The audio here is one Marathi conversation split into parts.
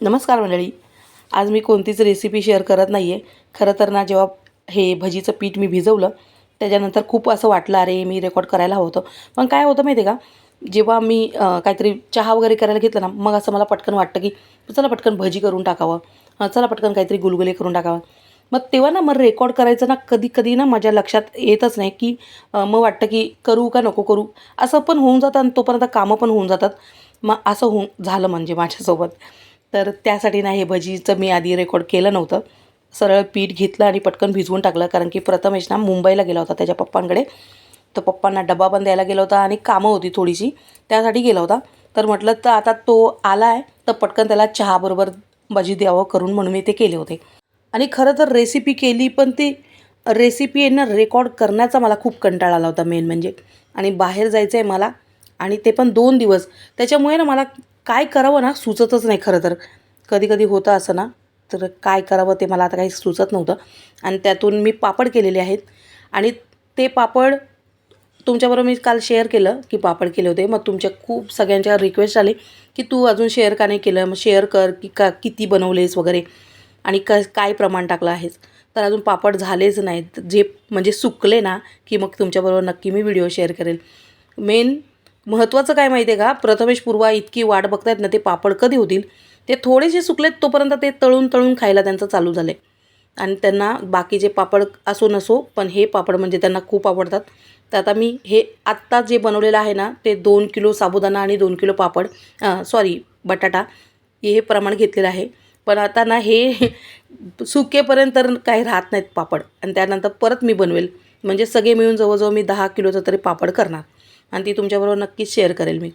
नमस्कार मंडळी. आज मी कोणतीच रेसिपी शेअर करत नाही आहे खरं तर ना जेव्हा हे भजीचं पीठ मी भिजवलं त्याच्यानंतर खूप असं वाटलं अरे मी रेकॉर्ड करायला हवं होतं. पण काय होतं माहिती आहे का? जेव्हा मी काहीतरी चहा वगैरे करायला घेतलं ना मग असं मला पटकन वाटतं की चला पटकन भजी करून टाकावं. चला पटकन काहीतरी गुलगुले करून टाकावं. मग तेव्हा ना मग रेकॉर्ड करायचं ना कधी कधी ना माझ्या लक्षात येतच नाही की मग वाटतं की करू का नको करू. असं पण होऊन जातं आणि तोपर्यंत कामं पण होऊन जातात. मग असं होऊन झालं म्हणजे माझ्यासोबत. तर त्यासाठी ना हे भजीचं मी आधी रेकॉर्ड केलं नव्हतं. सरळ पीठ घेतलं आणि पटकन भिजवून टाकलं. कारण की प्रथमेश ना मुंबईला गेला होता त्याच्या पप्पांकडे. तर पप्पांना डबा पण द्यायला गेला होता आणि कामं होती थोडीशी. त्यासाठी गेला होता. तर म्हटलं तर आता तो आला आहे तर पटकन त्याला चहाबरोबर भजी द्यावं करून म्हणून मी ते केले होते. आणि खरं तर रेसिपी केली पण ती रेसिपी यांना ना रेकॉर्ड करण्याचा मला खूप कंटाळा आला होता मेन म्हणजे. आणि बाहेर जायचं आहे मला. आणि ते पण दोन दिवस. त्याच्यामुळे ना मला काय करावं ना? सुचतच नाही खरं तर. कधी कधी होतं असं ना? तर काय करावं ते मला आता काही सुचत नव्हतं. आणि त्यातून मी पापड केलेले आहेत. आणि ते पापड तुमच्याबरोबर मी काल शेअर केलं की पापड केले होते. मग तुमच्या खूप सगळ्यांच्या रिक्वेस्ट आली की तू अजून शेअर का नाही केलं? मग शेअर कर की का किती बनवलेस वगैरे. आणि क काय प्रमाण टाकलं आहेस? तर अजून पापड झालेच नाहीत. जे म्हणजे सुकले ना की मग तुमच्याबरोबर नक्की मी व्हिडिओ शेअर करेल. मेन महत्त्वाचं काय माहिती आहे का? प्रथमेश पूर्वा इतकी वाट बघतायत ना ते पापड कधी होतील? ते थोडेसे सुकलेत तोपर्यंत ते तळून तळून खायला त्यांचं चालू झालं आहे आणि त्यांना बाकीचे पापड असो नसो पण हे पापड म्हणजे त्यांना खूप आवडतात. तर आता मी हे आत्ता जे बनवलेलं आहे ना ते दोन किलो साबुदाणा आणि दोन किलो पापड सॉरी बटाटा हे हे प्रमाण घेतलेलं आहे. पण आता ना हे सुकेपर्यंत तर काही राहत नाहीत पापड. आणि त्यानंतर परत मी बनवेल. म्हणजे सगळे मिळून जवळजवळ मी दहा किलोचं तरी पापड करणार. आणि ती तुमच्याबरोबर नक्कीच शेअर करेल मी.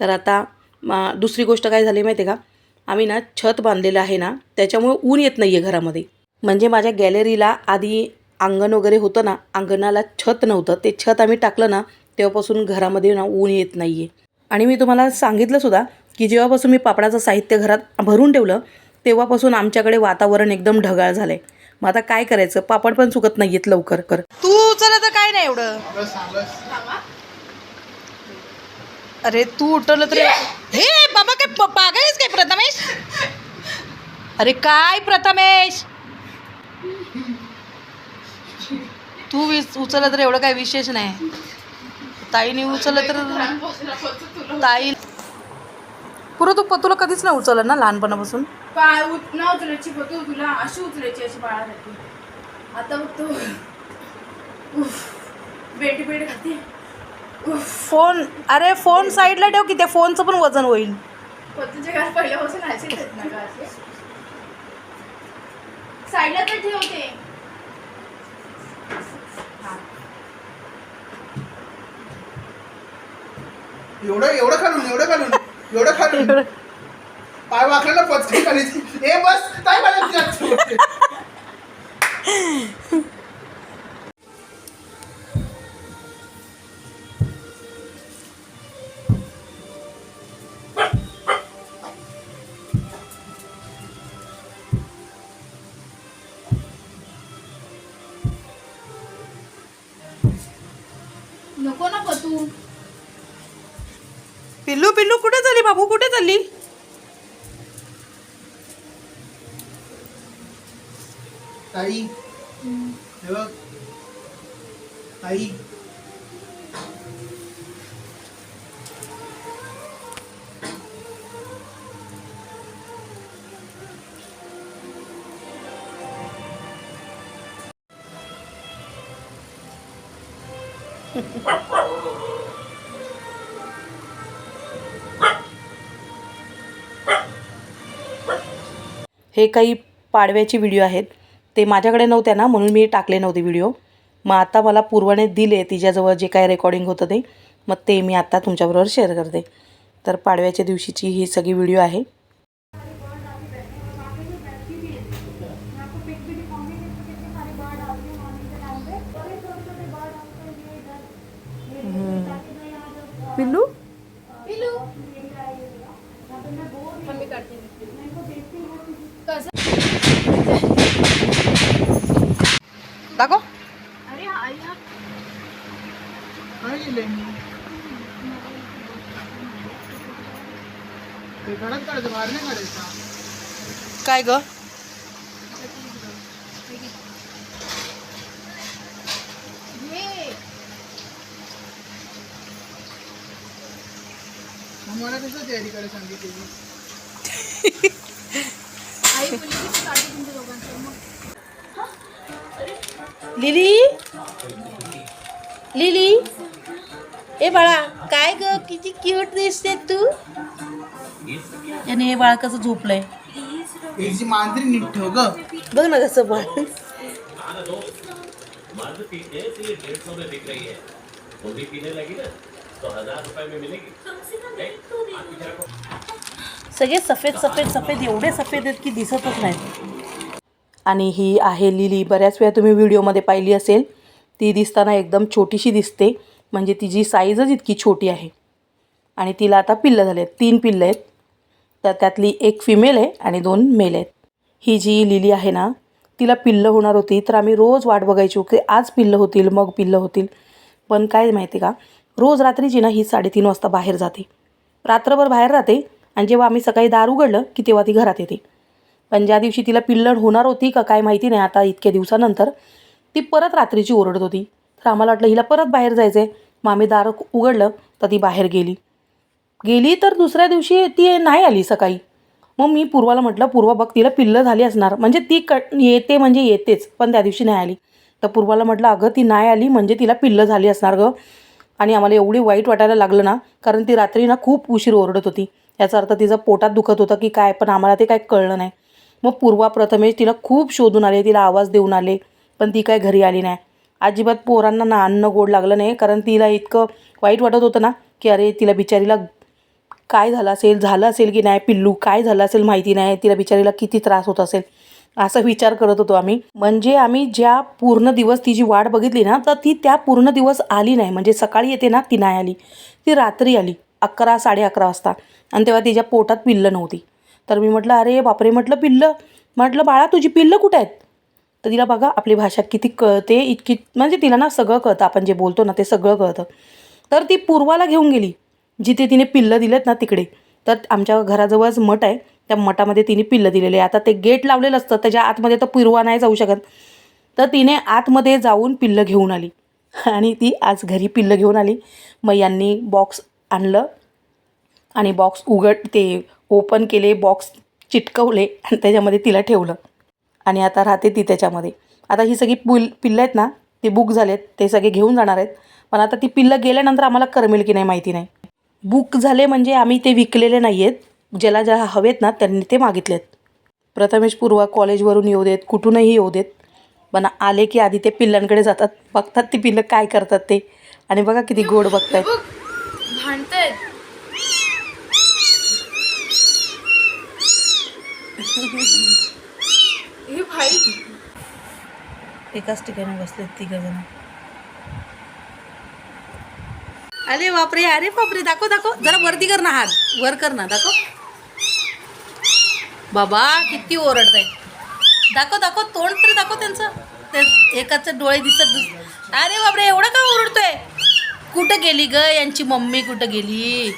तर आता मा- दुसरी गोष्ट काय झाली माहिती आहे का? आम्ही ना छत बांधलेलं आहे ना त्याच्यामुळे ऊन येत नाही आहे घरामध्ये. म्हणजे माझ्या गॅलरीला आधी अंगण वगैरे होतं ना अंगणाला छत नव्हतं. ते छत आम्ही टाकलं ना तेव्हापासून घरामध्ये ना ऊन येत नाही आहे आणि मी तुम्हाला सांगितलं सुद्धा की जेव्हापासून मी पापडाचं साहित्य घरात भरून ठेवलं तेव्हापासून आमच्याकडे वातावरण एकदम ढगाळ झालं आहे मग आता काय करायचं? पापड पण चुकत नाही आहेत लवकर कर. तू चला तर काय नाही एवढं? अरे तू उठवलं तर हे बाबा काय प- पागल आहेस काय प्रथमेश? अरे काय प्रथमेश? तू विस उचललं तर एवढं काय विशेष नाही. ताईने उचललं तर ताई पुरं तू पतूला कधीच नाही उचललं ना लहानपणापासून? पाय उचलायची तुला अशी उचलायची अशी बाळासाठी आता बघतो उफ, बेटी बेट खाते फोन अरे फोन साईडला ठेव की त्या फोनचं पण वजन होईल. साईडला तर ठेवते एवढं एवढं खालून एवढं खालून एवढं खालून. पाय वाकलेला पचकी करायची ए बस काय मला नको ना पतू पिल्लू पिल्लू कुठे चालली बाबू? कुठे चालली? ताई हे हे काही पाडव्याचे व्हिडिओ आहेत. ते माझ्याकडे नव्हत्या ना म्हणून मी टाकले नव्हते व्हिडिओ. मग आता मला पूर्वाने दिले तिच्याजवळ जे काय रेकॉर्डिंग होतं ते. मग ते मी आत्ता तुमच्याबरोबर शेअर करते. तर पाडव्याच्या दिवशीची ही सगळी व्हिडिओ आहे. पिल्लू दाखव हा काय ग सांगितलं लिली? लिली? ए बाळा काय ग? किती क्यूट दिसते तू. आणि हे बाळ कसं झोपलंय? याची मांजरी नीट ठेव ग. बघ ना कसं बाळ. सगळे सफेद सफेद सफेद एवढे सफेद आहेत की दिसतच नाहीत. आणि ही आहे लिली. बऱ्याच वेळा तुम्ही व्हिडिओमध्ये पाहिली असेल ती दिसताना एकदम छोटीशी दिसते. म्हणजे तिची साईजच इतकी छोटी आहे. आणि तिला आता पिल्लं झाले आहेत. तीन पिल्लं आहेत. तर त्यातली एक फिमेल आहे आणि दोन मेल आहेत. ही जी लिली आहे ना तिला पिल्लं होणार होती. तर आम्ही रोज वाट बघायचो की आज पिल्लं होतील मग पिल्लं होतील. पण काय माहिती का रोज रात्रीची ना ही साडेतीन वाजता बाहेर जाते. रात्रभर बाहेर राहते आणि जेव्हा आम्ही सकाळी दार उघडलं की तेव्हा ती घरात येते. पण ज्या दिवशी तिला पिल्लड होणार होती का काय माहिती नाही आता इतक्या दिवसानंतर ती परत रात्रीची ओरडत होती. तर आम्हाला वाटलं हिला परत बाहेर जायचं आहे मग आम्ही दार उघडलं तर ती बाहेर गेली. गेली तर दुसऱ्या दिवशी ती नाही आली सकाळी. मग मी पूर्वाला म्हटलं पूर्वा बघ तिला पिल्लं झाली असणार. म्हणजे ती क येते म्हणजे येतेच पण त्या दिवशी नाही आली. तर पूर्वाला म्हटलं अगं ती नाही आली म्हणजे तिला पिल्लं झाली असणार गं. आणि आम्हाला एवढी वाईट वाटायला लागलं ना कारण ती रात्री ना खूप उशीर ओरडत होती. याचा अर्थ तिचं पोटात दुखत होतं की काय पण आम्हाला ते काय कळलं नाही. मग पूर्वा प्रथमेश तिला खूप शोधून आले तिला आवाज देऊन आले पण ती काय घरी आली नाही. अजिबात पोरांना ना अन्न गोड लागलं नाही कारण तिला इतकं वाईट वाटत होतं ना की अरे तिला बिचारीला काय झालं असेल झालं असेल की नाही पिल्लू काय झालं असेल माहिती नाही तिला बिचारीला किती त्रास होत असेल. असा विचार करत होतो आम्ही. म्हणजे आम्ही ज्या पूर्ण दिवस तिची वाट बघितली ना तर ती त्या पूर्ण दिवस आली नाही. म्हणजे सकाळी येते ना ती नाही आली. ती रात्री आली अकरा साडे अकरा वाजता. आणि तेव्हा तिच्या पोटात पिल्लं नव्हती. तर मी म्हटलं अरे बापरे! म्हटलं पिल्लं. म्हटलं बाळा तुझी पिल्लं कुठं आहेत? तर तिला बघा आपली भाषा किती कळते इतकी म्हणजे तिला ना सगळं कळतं. आपण जे बोलतो ना ते सगळं कळतं. तर ती पूर्वाला घेऊन गेली. जिथे तिने पिल्लं दिलेत ना तिकडे. तर आमच्या घराजवळच मठ आहे. त्या मठामध्ये तिने पिल्लं दिलेले आता ते गेट लावलेलं असतं त्याच्या आतमध्ये तर पिरवा नाही जाऊ शकत. तर तिने आतमध्ये जाऊन पिल्लं घेऊन आली. आणि ती आज घरी पिल्लं घेऊन आली. मग यांनी बॉक्स आणलं आणि बॉक्स उघड ते ओपन केले बॉक्स चिटकवले आणि त्याच्यामध्ये तिला ठेवलं. आणि आता राहते ती त्याच्यामध्ये. आता ही सगळी पुल पिल्लं आहेत ना ते बुक झालेत ते सगळे घेऊन जाणार आहेत. पण आता ती पिल्लं गेल्यानंतर आम्हाला करमेल की नाही माहिती नाही. बुक झाले म्हणजे आम्ही ते विकलेले नाही आहेत ज्याला ज्या हवेत ना त्यांनी ते मागितलेत. प्रथमेश पूर्वा कॉलेजवरून येऊ देत कुठूनही येऊ देत. पण आले की आधी ते पिल्लांकडे जातात. बघतात ती पिल्लं काय करतात ते. आणि बघा किती गोड बघतायत. बघ भांडतायत. हे भाई. एकाच ठिकाणी बसलेत तिघ जण. अरे बापरे अरे बापरे. दाखव दाखव. जरा वरती कर ना हात. वर कर ना दाखव. बाबा किती ओरडत आहे दाखव दाखव तोंड तरी दाखव त्यांचं. ते एकाचं डोळे दिसत दिस अरे बापरे एवढं का ओरडतोय? कुठं गेली ग यांची मम्मी? कुठं गेली?